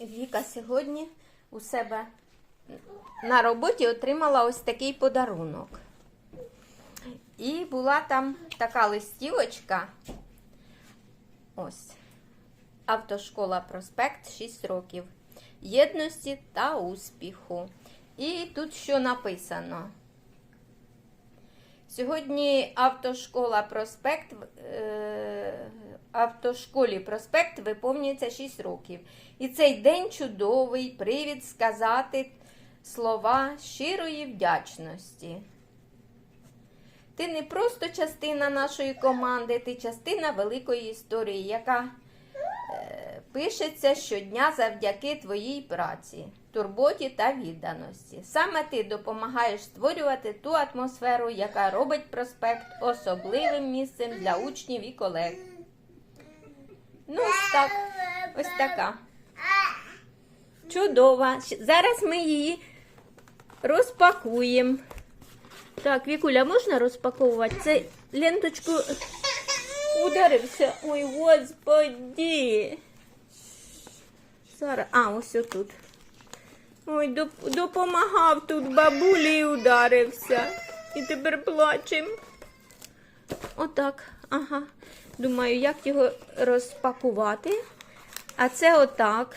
Віка сьогодні у себе на роботі отримала ось такий подарунок. І була там така листівочка. Ось. Автошкола Проспект 6 років. Єдності та успіху. І тут що написано? Сьогодні автошкола Проспект, е, автошколі Проспект виповнюється 6 років. І цей день чудовий привід сказати слова щирої вдячності. Ти не просто частина нашої команди, ти частина великої історії, яка е, пишеться щодня завдяки твоїй праці, турботі та відданості. Саме ти допомагаєш створювати ту атмосферу, яка робить проспект особливим місцем для учнів і колег. Ну, ось так, ось така. Чудова. Зараз ми її розпакуємо. Так, Вікуля, можна розпаковувати? Це ленточку ударився. Ой, господи. Зараз. А, ось отут. Ой, доп- допомагав тут бабулі і ударився. І тепер плачем. Отак. Ага. Думаю, як його розпакувати. А це отак.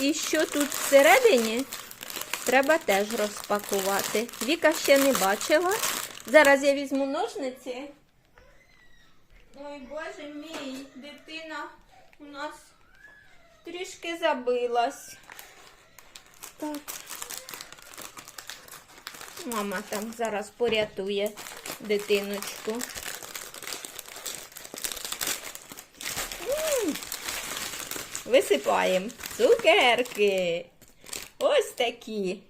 І що тут всередині? Треба теж розпакувати. Віка ще не бачила. Зараз я візьму ножниці. Ой, боже мій, дитина у нас трішки забилась. Так. Мама там зараз порятує дитиночку. Висипаємо цукерки. Ось такі.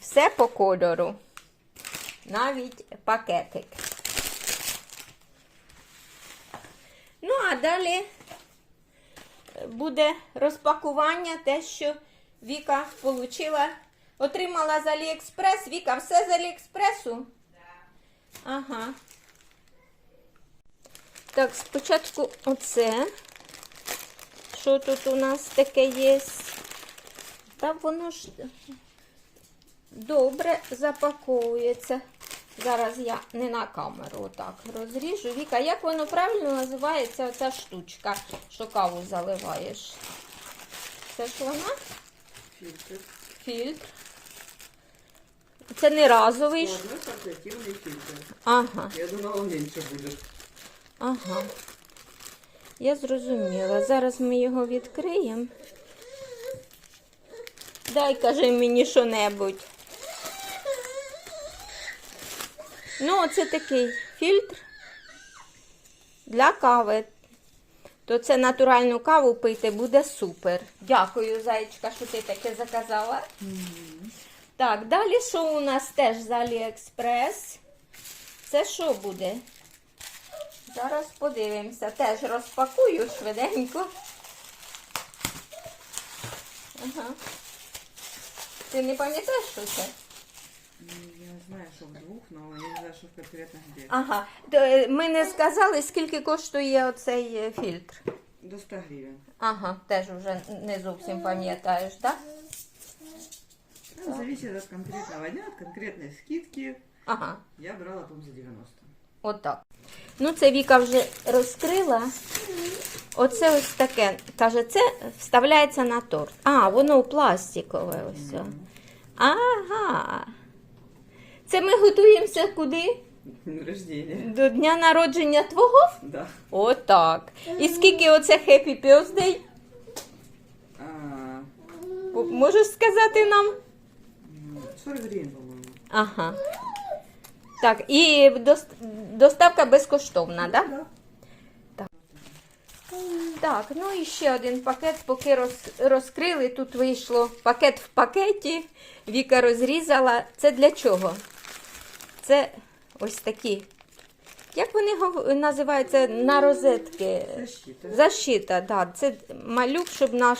Все по кольору. Навіть пакетик. Ну, а далі буде розпакування те, що Віка получила, отримала з Аліекспрес. Віка, все з Аліекспресу? Ага. Так, спочатку оце. Що тут у нас таке є? Та воно ж добре запаковується. Зараз я не на камеру отак розріжу. Віка, як воно правильно називається оця штучка, що каву заливаєш? Це ж вона? Фильтр. Фільтр. Це не разовий. ж. Портативный фильтр. Ага, Я думала, он меньше будет. ага. Я зрозуміла. Зараз ми його відкриємо. Дай, кажи мені що-небудь. Ну, це такий фільтр для кави. То це натуральну каву пити буде супер. Дякую, зайчка, що ти таке заказала. Так, далі що у нас теж з Аліекспрес? Це що буде? Зараз подивимося. Теж розпакую швиденько. Ага. Ти не пам'ятаєш, що це? Что в двух, но я не знаю, что конкретно где. Ага. То, е, Ми не сказали, скільки коштує оцей е, фільтр. До 100 гривен. Ага, теж вже не зовсім пам'ятаєш, так? Ну, зависит от конкретного дня, от конкретной скидки. Ага. Я брала, по за 90. Отак. Ну, це Віка вже розкрила. Оце ось таке. Каже, це вставляється на торт. А, воно пластикове ось. Ага. Це ми готуємося куди? День рождения. До дня народження твого? Да. Отак. І скільки оце Happy Birthday? А, Можеш сказати нам? 40 гривен, по-моему. Ага. Так, і дос- доставка безкоштовна, так? Да. Так, ну і ще один пакет, поки роз, розкрили, тут вийшло пакет в пакеті. Віка розрізала. Це для чого? Це ось такі. Як вони називаються на розетки? Защита. Защита, да. Це малюк, щоб наш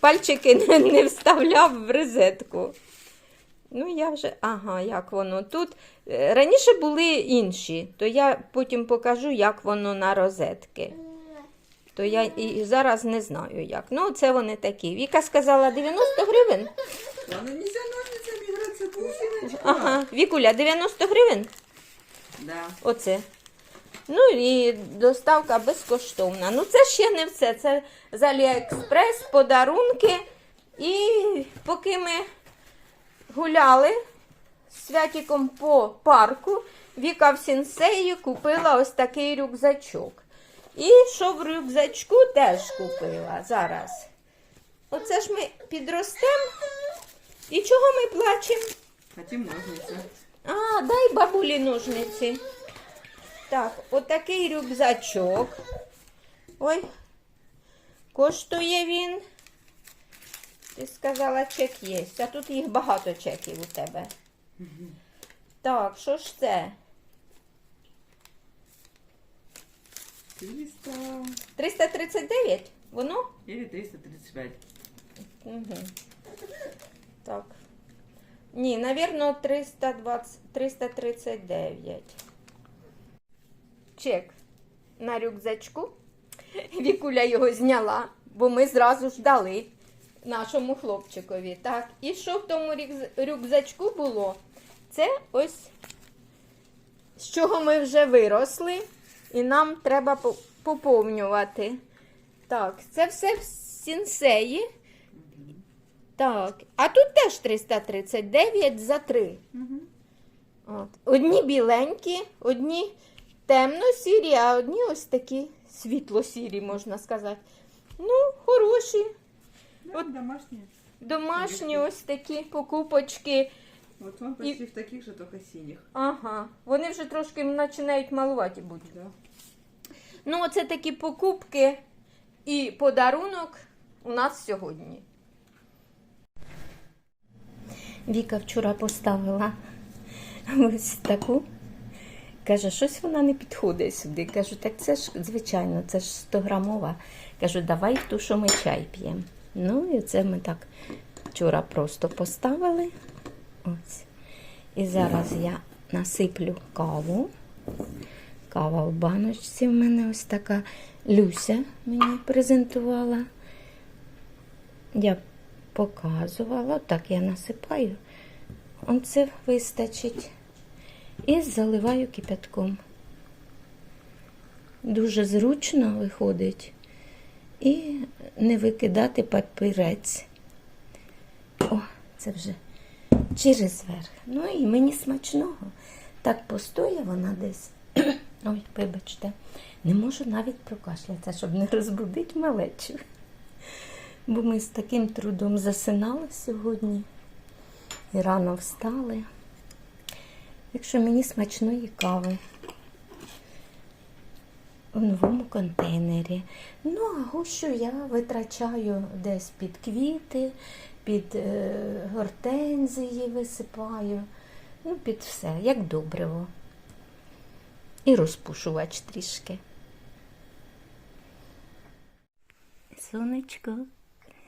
пальчики не, не вставляв в розетку. Ну, я вже, ага, як воно тут. Е, Раніше були інші, то я потім покажу, як воно на розетки. То я і зараз не знаю як. Ну, це вони такі. Віка сказала 90 гривень. Играться, Пусиночка. Ага, Вікуля, 90 гривень. Да. Оце. Ну і доставка безкоштовна. Ну, це ще не все. Це з Аліекспрес, подарунки. І поки ми гуляли з святіком по парку, Віка в сінсеї купила ось такий рюкзачок. І що в рюкзачку теж купила зараз. Оце ж ми підростемо. І чого ми плачемо? Хотим ножницы. А, дай бабулі ножниці. Так, отакий рюкзачок. Ой, коштує він. Ти сказала, чек є. А тут їх багато чеків у тебе. Так, що ж це? 300 339? Воно? или 335. Угу. Так. Ні, навірно, 320, 339. Чек на рюкзачку. Вікуля його зняла, бо ми зразу ж дали нашому хлопчикові. Так, і що в тому рюкзачку було? Це ось з чого ми вже виросли, і нам треба поповнювати. Так, це все в сінсеї. Так, а тут теж 339 за 3. Угу. От. Одні біленькі, одні темно-сірі, а одні ось такі світло-сірі, можна сказати. Ну, хороші, Да, Вот. домашние. домашні ось такі покупочки. Вот он почти в таких же, только синих. Ага, вони вже трошки починають малувати бути. Да. Ну, оце такі покупки і подарунок у нас сьогодні. Віка вчора поставила ось таку. Каже, щось вона не підходить сюди. Кажу, так це ж, звичайно, це ж 100 грамова. Кажу, давай в ту, що ми чай п'ємо. Ну, і це ми так вчора просто поставили. Ось. І зараз я насиплю каву. Кава в баночці в мене ось така. Люся мені презентувала. Я показувала, так я насипаю. Оце вистачить. І заливаю кипятком. Дуже зручно виходить. І не викидати папірець. О, це вже через верх. Ну і мені смачного. Так постоє вона десь. Ой, вибачте, не можу навіть прокашлятися, щоб не розбудити малечу. Бо ми з таким трудом засинали сьогодні і рано встали. Якщо мені смачної кави в новому контейнері. Ну, а гущу я витрачаю десь під квіти, під е, гортензії висипаю, ну, під все, як добриво. І розпушувач трішки. Сонечко.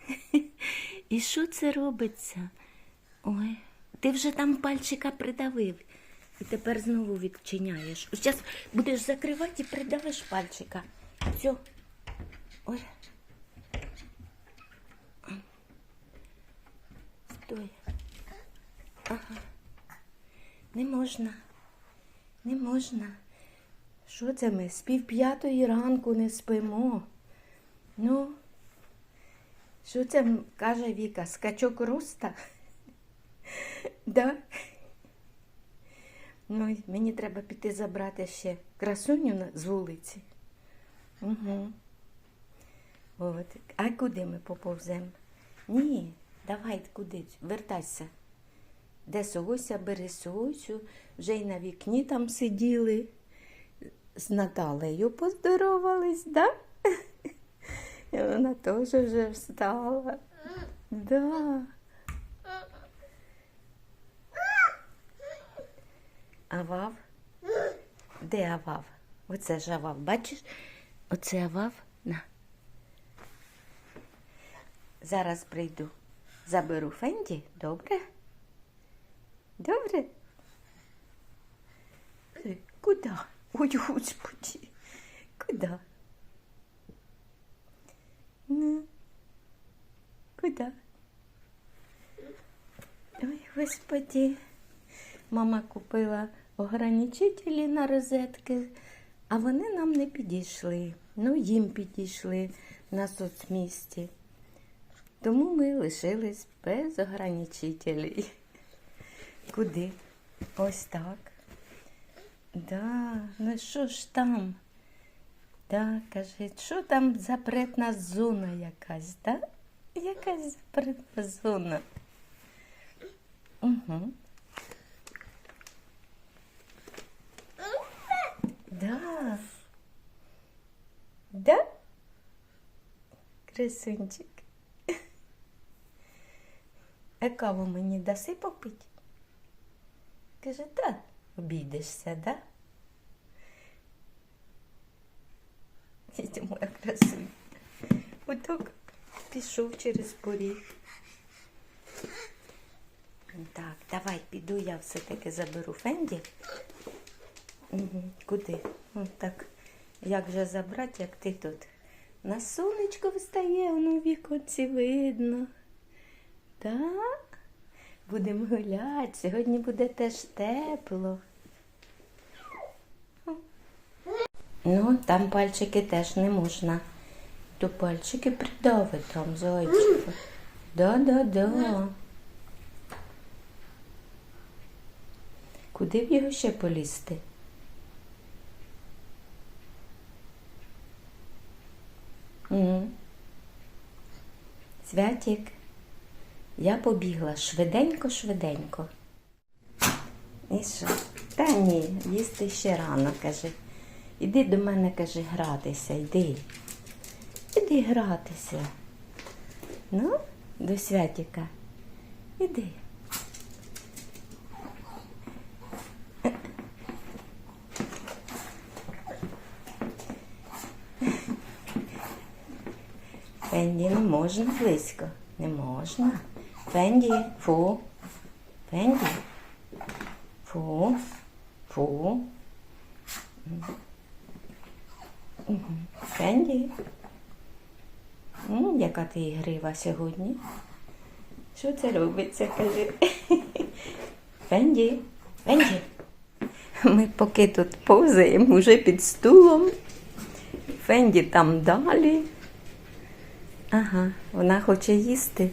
І що це робиться? Ой, ти вже там пальчика придавив. І тепер знову відчиняєш. Зараз будеш закривати і придавиш пальчика. Все. Ой. Стой. Ага. Не можна. Не можна. Що це ми? З пів п'ятої ранку не спимо. Ну, що це каже Віка? Скачок руста? Да? Ну, мені треба піти забрати ще красуню з вулиці. Угу. От. А куди ми поповземо? Ні, давай куди, вертайся. Де Согося, бери Согосю, вже й на вікні там сиділи. З Наталею поздоровались, да? І вона теж вже встала. Да. Авав? Де Авав? Оце ж Авав. Бачиш? Оце Авав? На. Зараз прийду. Заберу Фенді, добре? Добре? Куди? Ой, господи. Куди? Ну, куди? Ой, господи. Мама купила ограничителі на розетки, а вони нам не підійшли. Ну, їм підійшли на соцмісті. Тому ми лишились без ограничителей. Куди? Ось так. Да, ну що ж там? Да, каже, що там запретна зона якась, да? Якась запретна зона. Угу. Да. Да? Красунчик. А каву мені даси попити? Каже, та обійдешся, да? Дітя моя красуня. Отак пішов через поріг. Так, давай піду, я все-таки заберу Фенді. Куди? Ось так. Як же забрати, як ти тут? На сонечко встає, воно віконці видно. Так? Будемо гуляти. Сьогодні буде теж тепло. Ну, там пальчики теж не можна. То пальчики придавить там зайчика. Да-да-да. Куди б його ще полізти? Угу. Святік, я побігла швиденько-швиденько. І що? Та ні, їсти ще рано, каже. Іди до мене, каже, гратися, йди. Іди гратися. Ну, до святіка. Іди. Фенді, не можна близько. Не можна. Фенді, фу. Фенді. Фу. Фу. Фенді. Яка ти ігрива сьогодні? Що це робиться, кажи? Фенді, Фенді. Ми поки тут повзаємо уже під стулом. Фенді там далі. Ага, вона хоче їсти.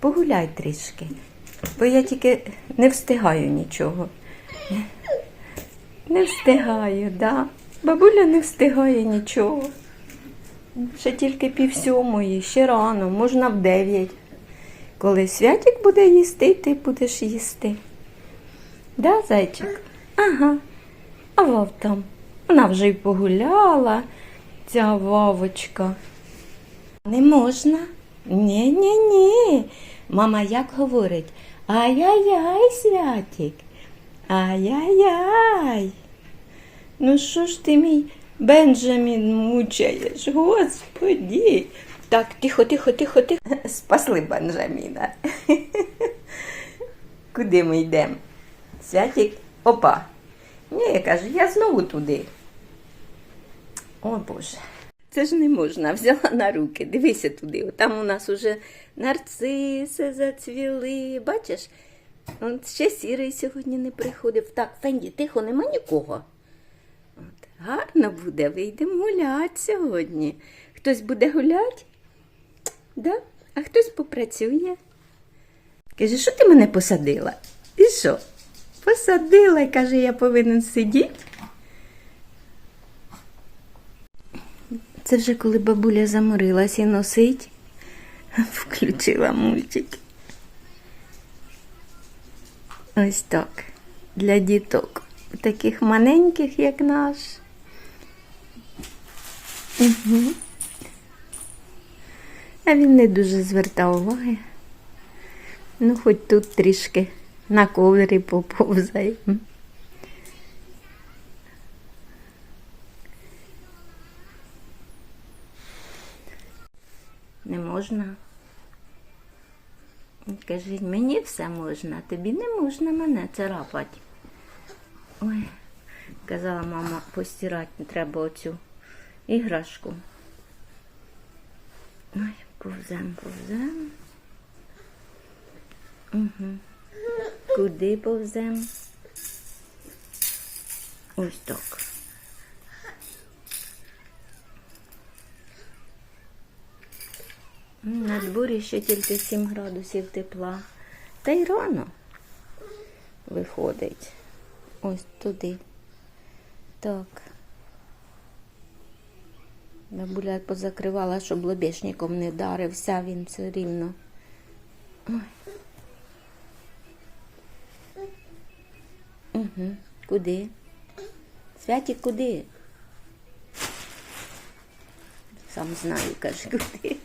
Погуляй трішки, бо я тільки не встигаю нічого. Не встигаю, да. Бабуля не встигає нічого. Ще тільки пів сьомої, ще рано, можна в дев'ять. Коли святик буде їсти, ти будеш їсти. Да, зайчик? Ага. А вов там. Вона вже й погуляла, ця вовочка. Не можна. Ні, ні, ні. Мама як говорить? Ай-яй-яй, святик. Ай-яй-яй. Ну що ж ти мій Бенджамін мучаєш, господі. Так, тихо, тихо, тихо, тихо. Спасли Бенджаміна. Куди ми йдемо? Святик, опа. Ні, я кажу, я знову туди. О Боже. Це ж не можна, взяла на руки. Дивися туди. Там у нас уже нарциси зацвіли. Бачиш? От ще сірий сьогодні не приходив. Так, Фенді, тихо, нема нікого. Гарно буде, вийдемо гуляти сьогодні. Хтось буде гуляти? Да? А хтось попрацює. Каже, що ти мене посадила? І що? Посадила і каже, я повинен сидіти. Це вже коли бабуля заморилась і носить, включила мультик. Ось так. Для діток. Таких маленьких, як наш. Угу. А він не дуже звертав уваги. Ну, хоч тут трішки на ковері поповзає. Не можна. Кажіть, мені все можна, тобі не можна мене царапати. Ой, казала мама, постирати треба оцю іграшку. Ой, повзем, повзем. Угу. Куди повзем? Ось так. На дворі ще тільки 7 градусів тепла. Та й рано виходить. Ось туди. Так. Бабуля позакривала, щоб лобешником не дарився, він все рівно. Угу. Куди? Святі куди? Сам знаю, каже, куди.